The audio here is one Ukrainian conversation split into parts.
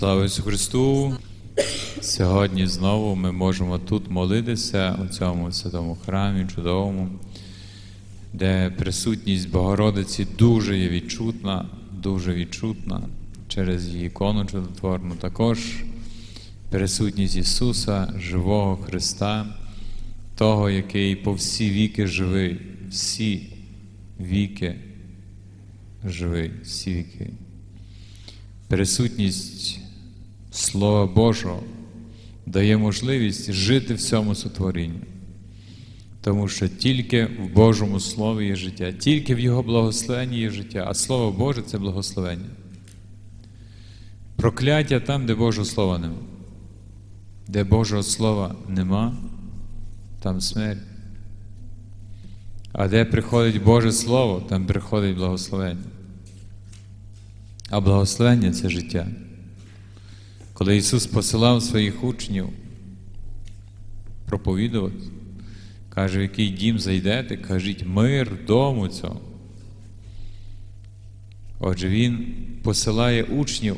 Слава Ісусу Христу! Сьогодні знову ми можемо тут молитися у цьому святому храмі чудовому, де присутність Богородиці дуже є відчутна, дуже відчутна через її ікону чудотворну. Також присутність Ісуса, живого Христа, того, який по всі віки живий, всі віки живий, всі віки. Присутність Слова Божого дає можливість жити в цьому сотворінні. Тому що тільки в Божому Слові є життя, тільки в Його благословенні є життя, а Слово Боже це благословення. Прокляття там, де Божого Слова нема. Де Божого Слова нема, там смерть. А де приходить Боже Слово, там приходить благословення. А благословення це життя. Коли Ісус посилав своїх учнів проповідувати, каже, в який дім зайдете, кажіть мир дому цього. Отже, Він посилає учнів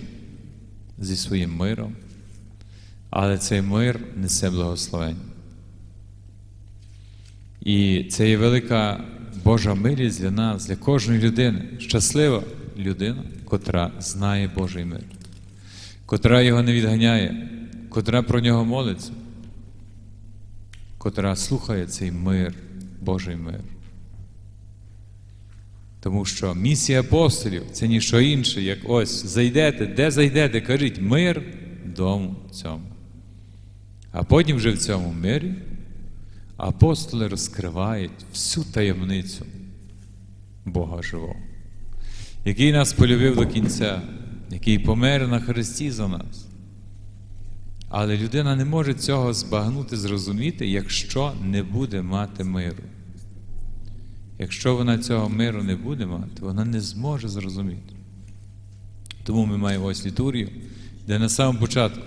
зі своїм миром, але цей мир несе благословення. І це є велика Божа милість для нас, для кожної людини. Щаслива людина, котра знає Божий мир, котра його не відганяє, котра про нього молиться, котра слухає цей мир, Божий мир. Тому що місія апостолів це ніщо інше, як ось зайдете, де зайдете, кажіть мир дому цьому. А потім вже в цьому мирі апостоли розкривають всю таємницю Бога живого, який нас полюбив до кінця, який помер на Христі за нас. Але людина не може цього збагнути, зрозуміти, якщо не буде мати миру. Якщо вона цього миру не буде мати, вона не зможе зрозуміти. Тому ми маємо ось літургію, де на самому початку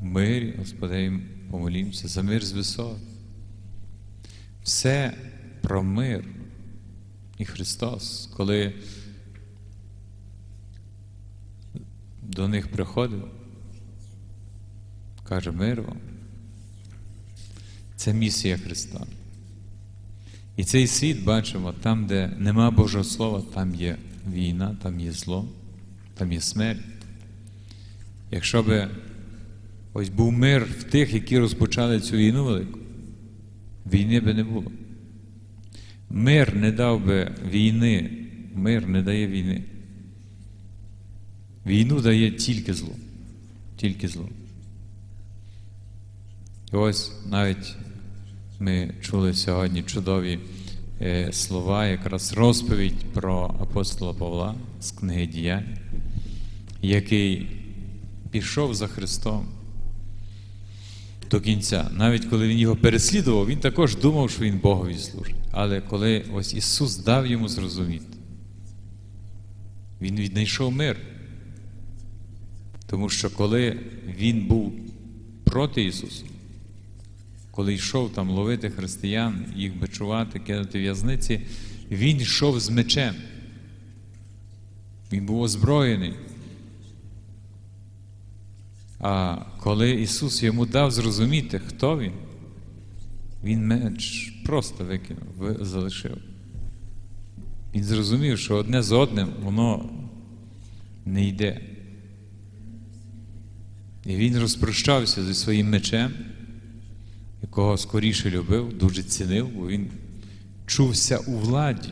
мирі, Господи, помолімося за мир з висот. Все про мир і Христос, коли до них приходив, каже мир вам. Це місія Христа. І цей світ бачимо, там, де нема Божого Слова, там є війна, там є зло, там є смерть. Якщо би ось був мир в тих, які розпочали цю війну велику, війни би не було. Мир не дав би війни, мир не дає війни. Війну дає тільки зло, тільки зло. І ось навіть ми чули сьогодні чудові е, слова, якраз розповідь про апостола Павла з книги діянь, який пішов за Христом до кінця. Навіть коли він його переслідував, він також думав, що він Богові служить. Але коли ось Ісус дав йому зрозуміти, він віднайшов мир. Тому що коли він був проти Ісуса, коли йшов там ловити християн, їх бичувати, кидати в'язниці, він йшов з мечем. Він був озброєний. А коли Ісус йому дав зрозуміти, хто він, він меч просто викинув, залишив. Він зрозумів, що одне з одним воно не йде. І він розпрощався зі своїм мечем, якого скоріше любив, дуже цінив, бо він чувся у владі.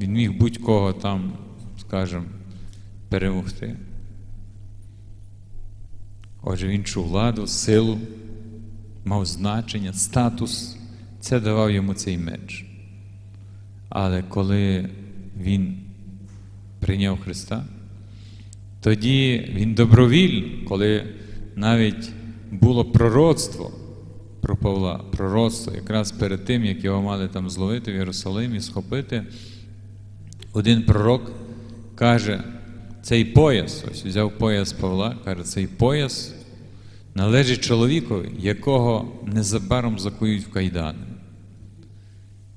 Він міг будь-кого там, скажімо, перемогти. Отже, він чув владу, силу, мав значення, статус. Це давав йому цей меч. Але коли він прийняв Христа, тоді він добровільно, коли навіть було пророцтво про Павла, пророцтво, якраз перед тим, як його мали там зловити в Єрусалимі, схопити, один пророк каже, цей пояс, ось взяв пояс Павла, каже, цей пояс належить чоловікові, якого незабаром закують в кайдани.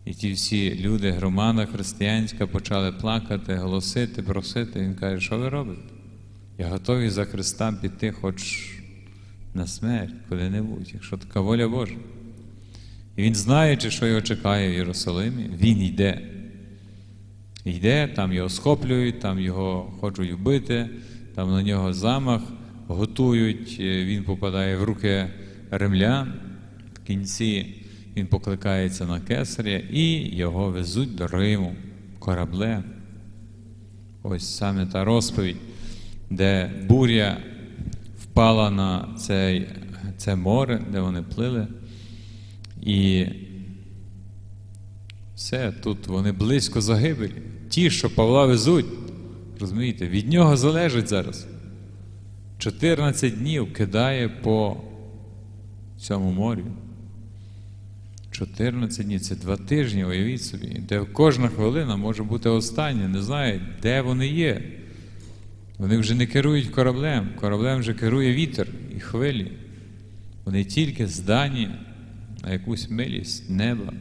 І ті всі люди, громада християнська, почали плакати, голосити, просити. Він каже, що ви робите? Я готовий за Христа піти хоч на смерть коли-небудь, якщо така воля Божа. І він, знаючи, що його чекає в Єрусалимі, він йде. Йде, там його схоплюють, там його хочуть вбити, там на нього замах готують, е, він попадає в руки римлян. В кінці він покликається на кесаря і його везуть до Риму кораблем. Ось саме та розповідь, де буря впала на цей, це море, де вони плили. І все, тут вони близько загибелі. Ті, що Павла везуть, розумієте, від нього залежить зараз. 14 днів кидає по цьому морю. 14 днів це два тижні, уявіть собі, де кожна хвилина може бути остання, не знають, де вони є. Вони вже не керують кораблем, кораблем вже керує вітер і хвилі. Вони тільки здані на якусь милість неба.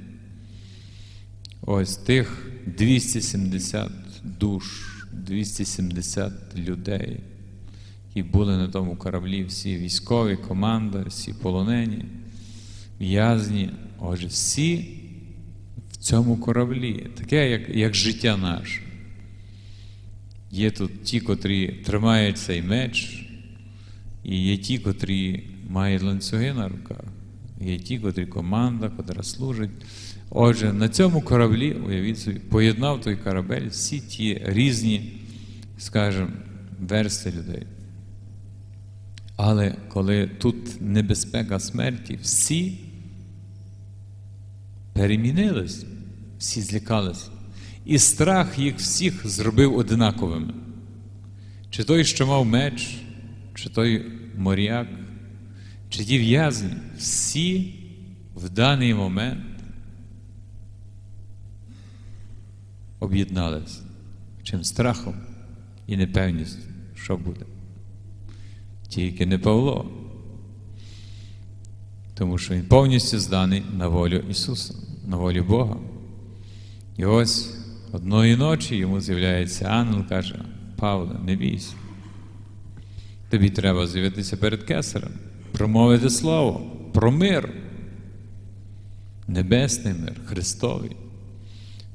Ось тих 270 душ, 270 людей, які були на тому кораблі, всі військові, команда, всі полонені, в'язні. Отже, всі в цьому кораблі, таке, як, як життя наше. Є тут ті, котрі тримають цей меч, і є ті, котрі мають ланцюги на руках, є ті, котрі команда, котра служить. Отже, на цьому кораблі, уявіть собі, поєднав той корабель всі ті різні, скажімо, версти людей. Але коли тут небезпека смерті, всі перемінились, всі злякались. І страх їх всіх зробив одинаковими. Чи той, що мав меч, чи той моряк, чи ті в'язні, всі в даний момент об'єдналися чим страхом і непевністю, що буде. Тільки не Павло, тому що він повністю зданий на волю Ісуса, на волю Бога. І ось одної ночі йому з'являється ангел, каже: Павле, не бійся. Тобі треба з'явитися перед кесарем, промовити слово про мир, небесний мир, Христовий.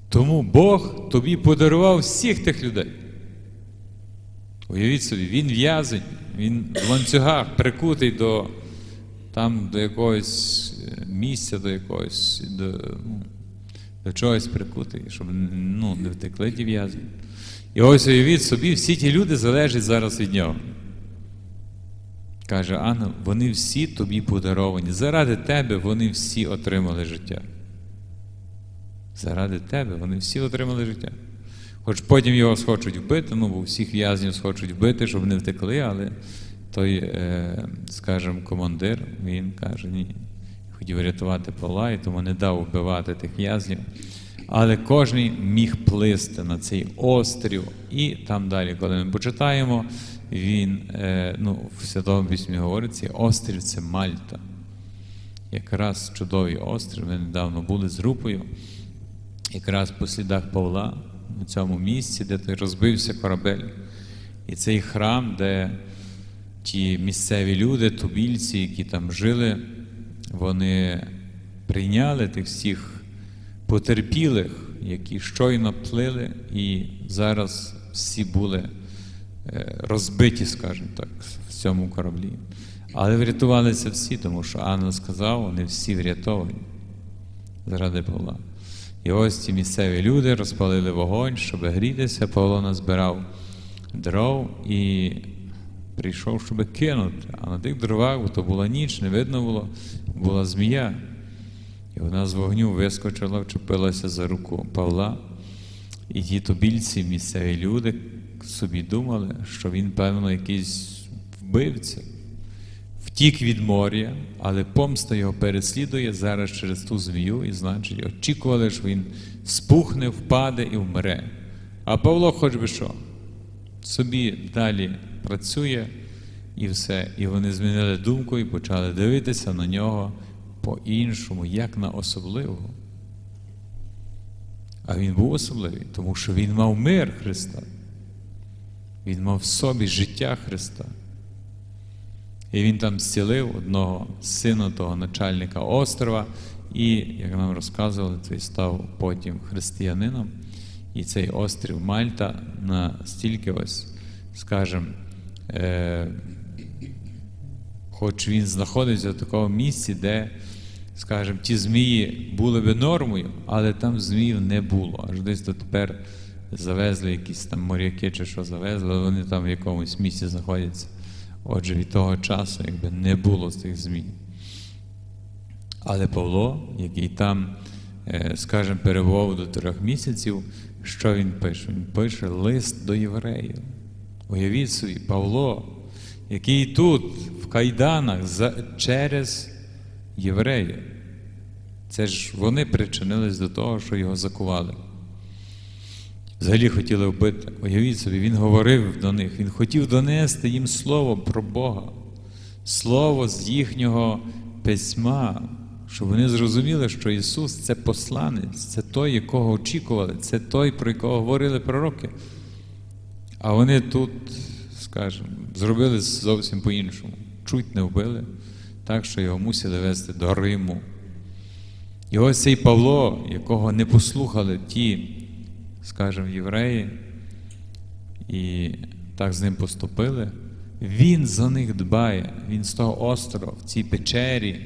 Тому Бог тобі подарував всіх тих людей. Уявіть собі, він в'язень, він в ланцюгах прикутий до там до якогось е, місця, до якогось, до, ну, до чогось прикутий, щоб ну, не втекли ті в'язні. І ось уявіть собі, всі ті люди залежать зараз від нього. Каже Анна, вони всі тобі подаровані. Заради тебе вони всі отримали життя. Заради тебе вони всі отримали життя. Хоч потім його схочуть вбити, ну бо всіх в'язнів схочуть вбити, щоб не втекли, але той, е, скажімо, командир, він каже, ні, хотів рятувати Павла, і тому не дав вбивати тих в'язнів. Але кожен міг плисти на цей острів, і там далі, коли ми почитаємо, він е, ну, в Святому Письмі говорить, цей острів це Мальта. Якраз чудовий острів. Ми недавно були з групою, якраз по слідах Павла, у цьому місці, де той розбився корабель. І цей храм, де ті місцеві люди, тубільці, які там жили, вони прийняли тих всіх потерпілих, які щойно плили, і зараз всі були е, розбиті, скажімо так, в цьому кораблі. Але врятувалися всі, тому що Анна сказав, вони всі врятовані заради Павла. І ось ці місцеві люди розпалили вогонь, щоб грітися. Павло назбирав дров і прийшов, щоб кинути. А на тих дровах, бо то була ніч, не видно було, була змія. І вона з вогню вискочила, вчепилася за руку Павла. І ті тобільці, місцеві люди, собі думали, що він, певно, якийсь вбивця. Втік від моря, але помста його переслідує зараз через ту змію, і значить, очікували, що він спухне, впаде і вмре. А Павло, хоч би що, собі далі працює і все. І вони змінили думку і почали дивитися на нього по-іншому, як на особливого. А він був особливий, тому що він мав мир Христа. Він мав в собі життя Христа. І він там зцілив одного сина того начальника острова, і, як нам розказували, цей став потім християнином. І цей острів Мальта настільки ось, скажімо, е, хоч він знаходиться в такому місці, де, скажімо, ті змії були би нормою, але там зміїв не було. Аж десь дотепер завезли якісь там моряки чи що завезли, вони там в якомусь місці знаходяться. Отже, від того часу якби не було цих змій. Але Павло, який там, скажімо, перебував до трьох місяців, що він пише? Він пише лист до євреїв. Уявіть собі, Павло, який тут, в кайданах, за- через євреїв. Це ж вони причинились до того, що його закували. Взагалі хотіли вбити. Уявіть собі, він говорив до них, він хотів донести їм слово про Бога, слово з їхнього письма, щоб вони зрозуміли, що Ісус це посланець, це той, якого очікували, це той, про якого говорили пророки. А вони тут, скажімо, зробили зовсім по-іншому. Чуть не вбили, так що його мусили вести до Риму. І ось цей Павло, якого не послухали ті, скажімо, євреї, і так з ним поступили, він за них дбає. Він з того острова, в цій печері,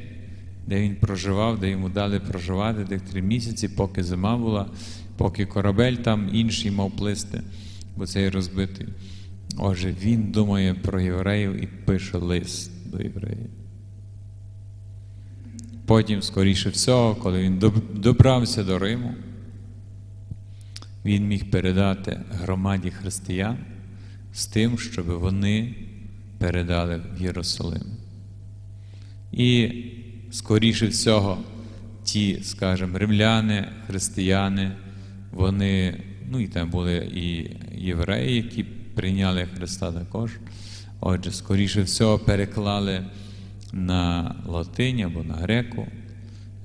де він проживав, де йому дали проживати тих три місяці, поки зима була, поки корабель там інший мав плисти, бо цей розбитий. Отже, він думає про євреїв і пише лист до євреїв. Потім, скоріше всього, коли він добрався до Риму, він міг передати громаді християн з тим, щоб вони передали в Єрусалим. І, скоріше всього, ті, скажімо, римляни, християни, вони, ну і там були і євреї, які прийняли Христа також. Отже, скоріше всього, переклали на латинь або на греку,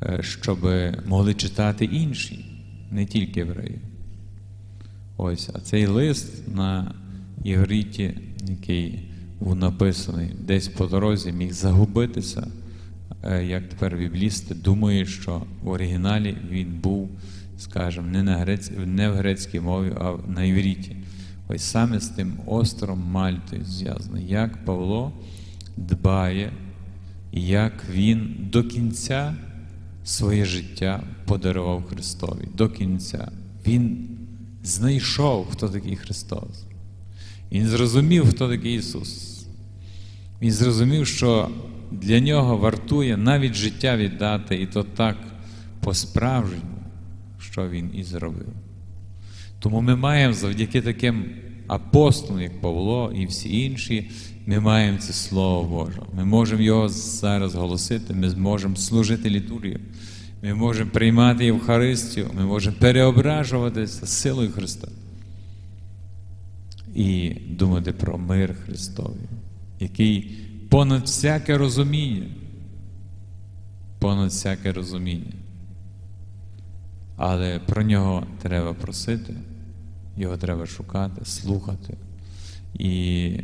е, щоб могли читати інші, не тільки євреї. Ось, а цей лист на євриті, який був написаний десь по дорозі, міг загубитися, як тепер біблісти думають, що в оригіналі він був, скажімо, не, на грец... не в грецькій мові, а на євриті. Ось саме з тим островом Мальтою зв'язано, як Павло дбає, як він до кінця своє життя подарував Христові. До кінця. Він знайшов, хто такий Христос. Він зрозумів, хто такий Ісус. Він зрозумів, що для нього вартує навіть життя віддати, і то так по-справжньому, що він і зробив. Тому ми маємо завдяки таким апостолам, як Павло і всі інші, ми маємо це Слово Боже. Ми можемо його зараз голосити, ми зможемо служити літургію, ми можемо приймати Євхаристію, ми можемо переображуватися силою Христа і думати про мир Христовий, який понад всяке розуміння, понад всяке розуміння. Але про нього треба просити, його треба шукати, слухати і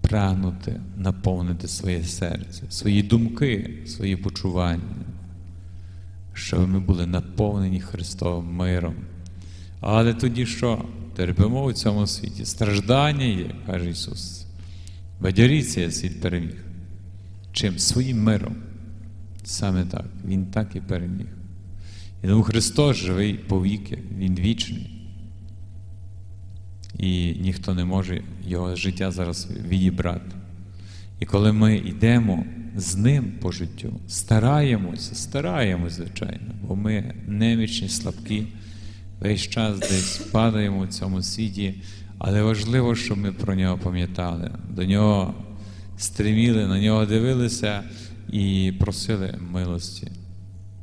прагнути наповнити своє серце, свої думки, свої почування, щоб ми були наповнені Христовим миром. Але тоді що? Терпимо у цьому світі. Страждання є, каже Ісус. Бадяріться, я світ переміг. Чим? Своїм миром. Саме так. Він так і переміг. І тому Христос живий повіки, Він вічний. І ніхто не може його життя зараз відібрати. І коли ми йдемо з ним по життю, стараємося, стараємося, звичайно, бо ми немічні, слабкі, весь час десь падаємо в цьому світі, але важливо, щоб ми про нього пам'ятали, до нього стриміли, на нього дивилися і просили милості,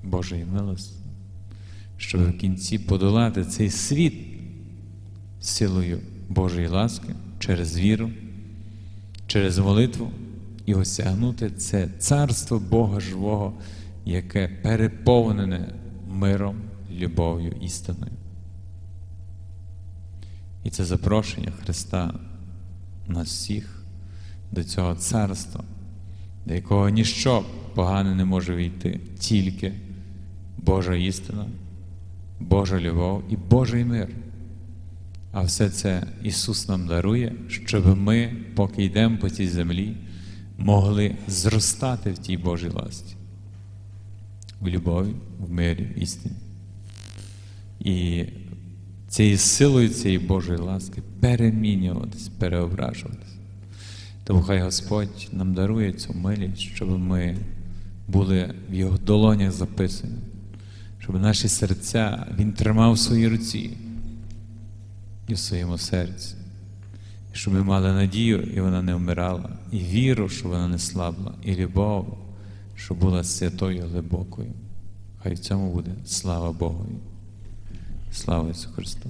Божої милості, щоб в кінці подолати цей світ силою Божої ласки через віру, через молитву і осягнути це царство Бога живого, яке переповнене миром, любов'ю, істиною. І це запрошення Христа нас всіх до цього царства, до якого ніщо погане не може війти, тільки Божа істина, Божа любов і Божий мир. А все це Ісус нам дарує, щоб ми, поки йдемо по цій землі, могли зростати в тій Божій ласті, в любові, в мирі, в істині. І цією силою цієї Божої ласки перемінюватись, переображуватись. Тому хай Господь нам дарує цю милість, щоб ми були в Його долонях записані, щоб наші серця Він тримав в своїй руці і в своєму серці. Щоб ми мали надію, і вона не вмирала, і віру, щоб вона не слабла, і любов, щоб була святою глибокою. Хай в цьому буде слава Богові. Слава Ісусу Христу!